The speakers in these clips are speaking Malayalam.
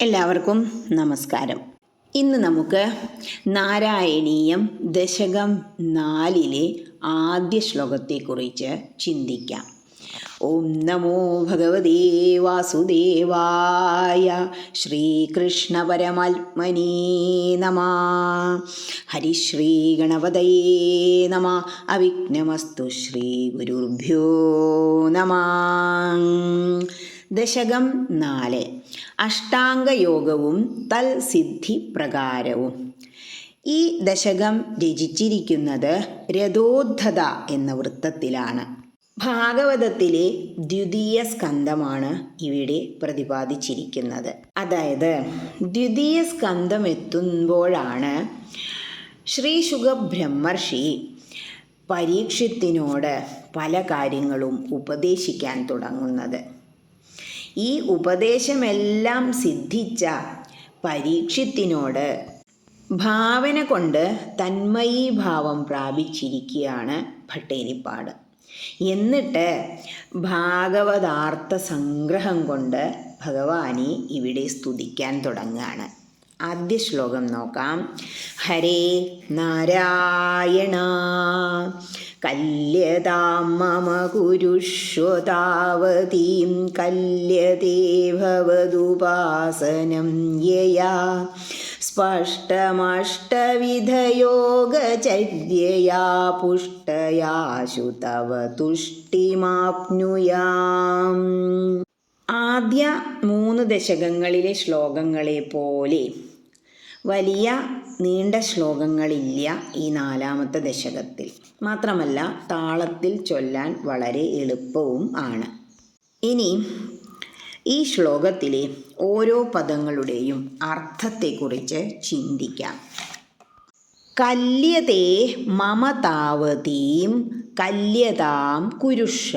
എല്ലാവർക്കും നമസ്കാരം. ഇന്ന് നമുക്ക് നാരായണീയം ദശകം നാലിലെ ആദ്യ ശ്ലോകത്തെക്കുറിച്ച് ചിന്തിക്കാം. ഓം നമോ ഭഗവതേ വാസുദേവായ ശ്രീകൃഷ്ണ പരമാത്മനേ നമ. ഹരിശ്രീ ഗണപതയേ നമ. അവിഘ്നമസ്തു ശ്രീ ഗുരുഭ്യോ നമ. ദശകം നാല്. അഷ്ടാംഗയോഗവും തൽസിദ്ധി പ്രകാരവും ഈ ദശകം രചിച്ചിരിക്കുന്നത് രഥോദ്ധത എന്ന വൃത്തത്തിലാണ്. ഭാഗവതത്തിലെ ദ്വിതീയ സ്കന്ധമാണ് ഇവിടെ പ്രതിപാദിച്ചിരിക്കുന്നത്. അതായത് ദ്വിതീയ സ്കന്ധം എത്തുമ്പോഴാണ് ശ്രീ ബ്രഹ്മർഷി പരീക്ഷത്തിനോട് പല കാര്യങ്ങളും ഉപദേശിക്കാൻ തുടങ്ങുന്നത്. ഈ ഉപദേശമെല്ലാം സിദ്ധിച്ച പരീക്ഷത്തിനോട് ഭാവന കൊണ്ട് തന്മയീഭാവം പ്രാപിച്ചിരിക്കുകയാണ് ഭട്ടേരിപ്പാട്. എന്നിട്ട് ഭാഗവതാർത്ഥ സംഗ്രഹം കൊണ്ട് ഭഗവാനെ ഇവിടെ സ്തുതിക്കാൻ തുടങ്ങുകയാണ് ആദ്യ ശ്ലോകം നോക്കാം. ഹരേ നാരായണ കല്യതാം മമ കുരുഷ്വതാവതീം കല്യതേ ഭവതുപാസനം യയാ. സ്പഷ്ടമഷ്ടവിധയോഗചര്യയാ പുഷ്ടയാശു തവ തുഷ്ടിമാപ്നുയാം ആദ്യ മൂന്ന് ദശകങ്ങളിലെ ശ്ലോകങ്ങളെ പോലെ വലിയ നീണ്ട ശ്ലോകങ്ങളില്ല ഈ നാലാമത്തെ ദശകത്തിൽ. മാത്രമല്ല താളത്തിൽ ചൊല്ലാൻ വളരെ എളുപ്പവും ആണ്. ഇനി ഈ ശ്ലോകത്തിലെ ഓരോ പദങ്ങളുടെയും അർത്ഥത്തെക്കുറിച്ച് ചിന്തിക്കാം. കല്യതേ മമതാവതീം കല്യതാം കുരുഷ.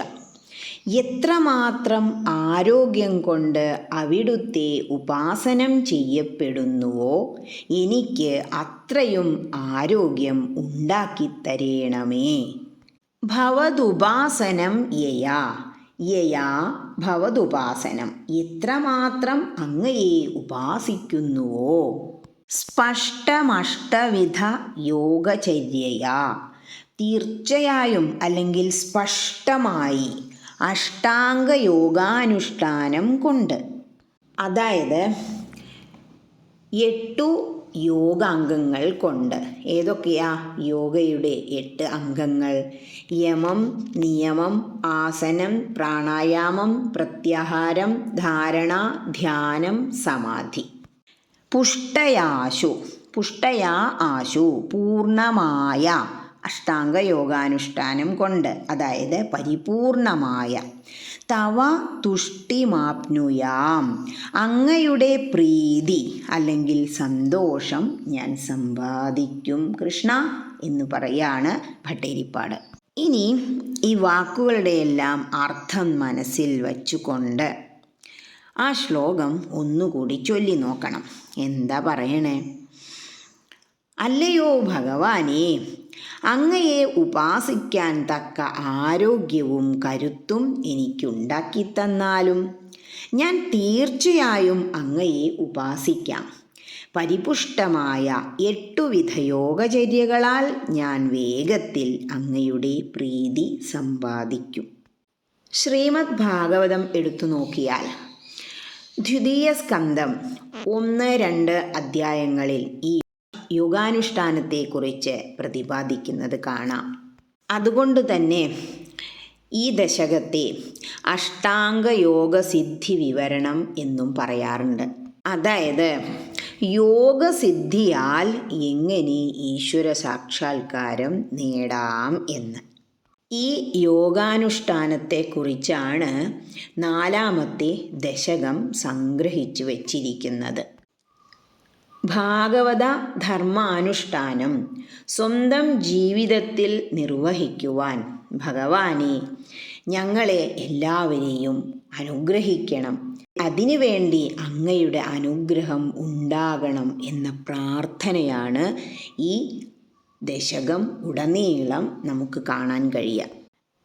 എത്രമാത്രം ആരോഗ്യം കൊണ്ട് അവിടുത്തെ ഉപാസനം ചെയ്യപ്പെടുന്നുവോ എനിക്ക് അത്രയും ആരോഗ്യം ഉണ്ടാക്കിത്തരേണമേ. ഭവതുപാസനം യയാ. യയാ ഭവതുപാസനം. എത്രമാത്രം അങ്ങയെ ഉപാസിക്കുന്നുവോ. സ്പഷ്ടമഷ്ടവിധ യോഗചര്യയാ. തീർച്ചയായും അല്ലെങ്കിൽ സ്പഷ്ടമായി അഷ്ടാംഗ യോഗാനുഷ്ഠാനം കൊണ്ട്. അതായത് എട്ടു യോഗാംഗങ്ങൾ കൊണ്ട്. ഏതൊക്കെയാ? യോഗയുടെ എട്ട് അംഗങ്ങൾ. യമം നിയമം ആസനം പ്രാണായാമം പ്രത്യാഹാരം ധാരണ ധ്യാനം സമാധി. പുഷ്ടയാശു. പുഷ്ടയാ ആശു. പൂർണമായ അഷ്ടാംഗ യോഗാനുഷ്ഠാനം കൊണ്ട് അതായത് പരിപൂർണമായ. തവ തുഷ്ടിമാപ്നുയാം. അങ്ങയുടെ പ്രീതി അല്ലെങ്കിൽ സന്തോഷം ഞാൻ സമ്പാദിക്കും കൃഷ്ണ എന്ന് പറയാണ് ഭട്ടേരിപ്പാട്. ഇനി ഈ വാക്കുകളുടെയെല്ലാം അർത്ഥം മനസ്സിൽ വച്ചുകൊണ്ട് ആ ശ്ലോകം ഒന്നുകൂടി ചൊല്ലി നോക്കണം. എന്താ പറയണേ? അല്ലയോ ഭഗവാനെ അങ്ങയെ ഉപാസിക്കാൻ തക്ക ആരോഗ്യവും കരുത്തും എനിക്കുണ്ടാക്കി തന്നാലും ഞാൻ തീർച്ചയായും അങ്ങയെ ഉപാസിക്കാം. പരിപുഷ്ടമായ എട്ടുവിധ യോഗചര്യകളാൽ ഞാൻ വേഗത്തിൽ അങ്ങയുടെ പ്രീതി സമ്പാദിക്കും. ശ്രീമദ് ഭാഗവതം എടുത്തു നോക്കിയാൽ ദ്വിതീയ സ്കന്ധം ഒന്ന് രണ്ട് അധ്യായങ്ങളിൽ ഈ യോഗാനുഷ്ഠാനത്തെക്കുറിച്ച് പ്രതിപാദിക്കുന്നത് കാണാം. അതുകൊണ്ട് തന്നെ ഈ ദശകത്തെ അഷ്ടാംഗയോഗ യോഗസിദ്ധി വിവരണം എന്നും പറയാറുണ്ട്. അതായത് യോഗസിദ്ധിയാൽ എങ്ങനെ ഈശ്വര സാക്ഷാത്കാരം നേടാം എന്ന്. ഈ യോഗാനുഷ്ഠാനത്തെക്കുറിച്ചാണ് നാലാമത്തെ ദശകം സംഗ്രഹിച്ചു വച്ചിരിക്കുന്നത്. ഭാഗവത ധർമാനുഷ്ഠാനം സ്വന്തം ജീവിതത്തിൽ നിർവഹിക്കുവാൻ ഭഗവാനെ ഞങ്ങളെ എല്ലാവരെയും അനുഗ്രഹിക്കണം. അതിനുവേണ്ടി അങ്ങയുടെ അനുഗ്രഹം ഉണ്ടാകണം എന്ന പ്രാർത്ഥനയാണ് ഈ ദശകം ഉടനീളം നമുക്ക് കാണാൻ കഴിയുക.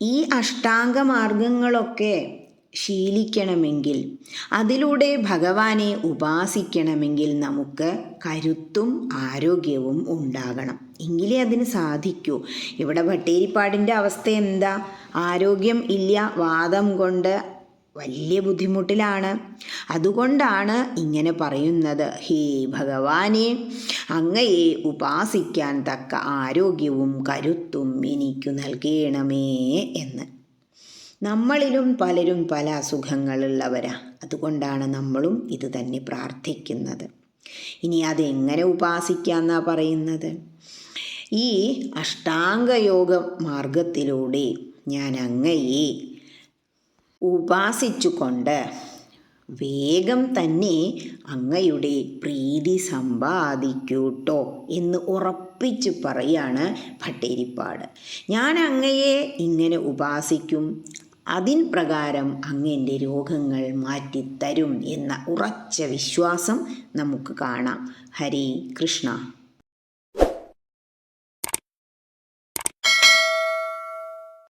ഈ അഷ്ടാംഗ മാർഗങ്ങളൊക്കെ ശീലിക്കണമെങ്കിൽ അതിലൂടെ ഭഗവാനെ ഉപാസിക്കണമെങ്കിൽ നമുക്ക് കരുത്തും ആരോഗ്യവും ഉണ്ടാകണം. എങ്കിലേ അതിന് സാധിക്കൂ. ഇവിടെ ഭട്ടേരിപ്പാടിന്റെ അവസ്ഥ എന്താ? ആരോഗ്യം ഇല്ല വാദം കൊണ്ട് വലിയ ബുദ്ധിമുട്ടിലാണ്. അതുകൊണ്ടാണ് ഇങ്ങനെ പറയുന്നത്. ഹേ ഭഗവാനെ അങ്ങയെ ഉപാസിക്കാൻ തക്ക ആരോഗ്യവും കരുത്തും എനിക്കു നൽകണമേ എന്ന്. നമ്മളിലും പലരും പല അസുഖങ്ങളുള്ളവരാ. അതുകൊണ്ടാണ് നമ്മളും ഇത് തന്നെ പ്രാർത്ഥിക്കുന്നത്. ഇനി അതെങ്ങനെ ഉപാസിക്കാന്നാ പറയുന്നത്? ഈ അഷ്ടാംഗയോഗ മാർഗത്തിലൂടെ ഞാൻ അങ്ങയെ ഉപാസിച്ചുകൊണ്ട് വേഗം തന്നെ അങ്ങയുടെ പ്രീതി സമ്പാദിക്കൂട്ടോ എന്ന് ഉറപ്പിച്ച് പറയാണ് ഭട്ടേരിപ്പാട്. ഞാൻ അങ്ങയെ ഇങ്ങനെ ഉപാസിക്കും അതിൻ പ്രകാരം അങ്ങന്റെ രോഗങ്ങൾ മാറ്റിത്തരും എന്ന ഉറച്ച വിശ്വാസം നമുക്ക് കാണാം. ഹരി കൃഷ്ണ.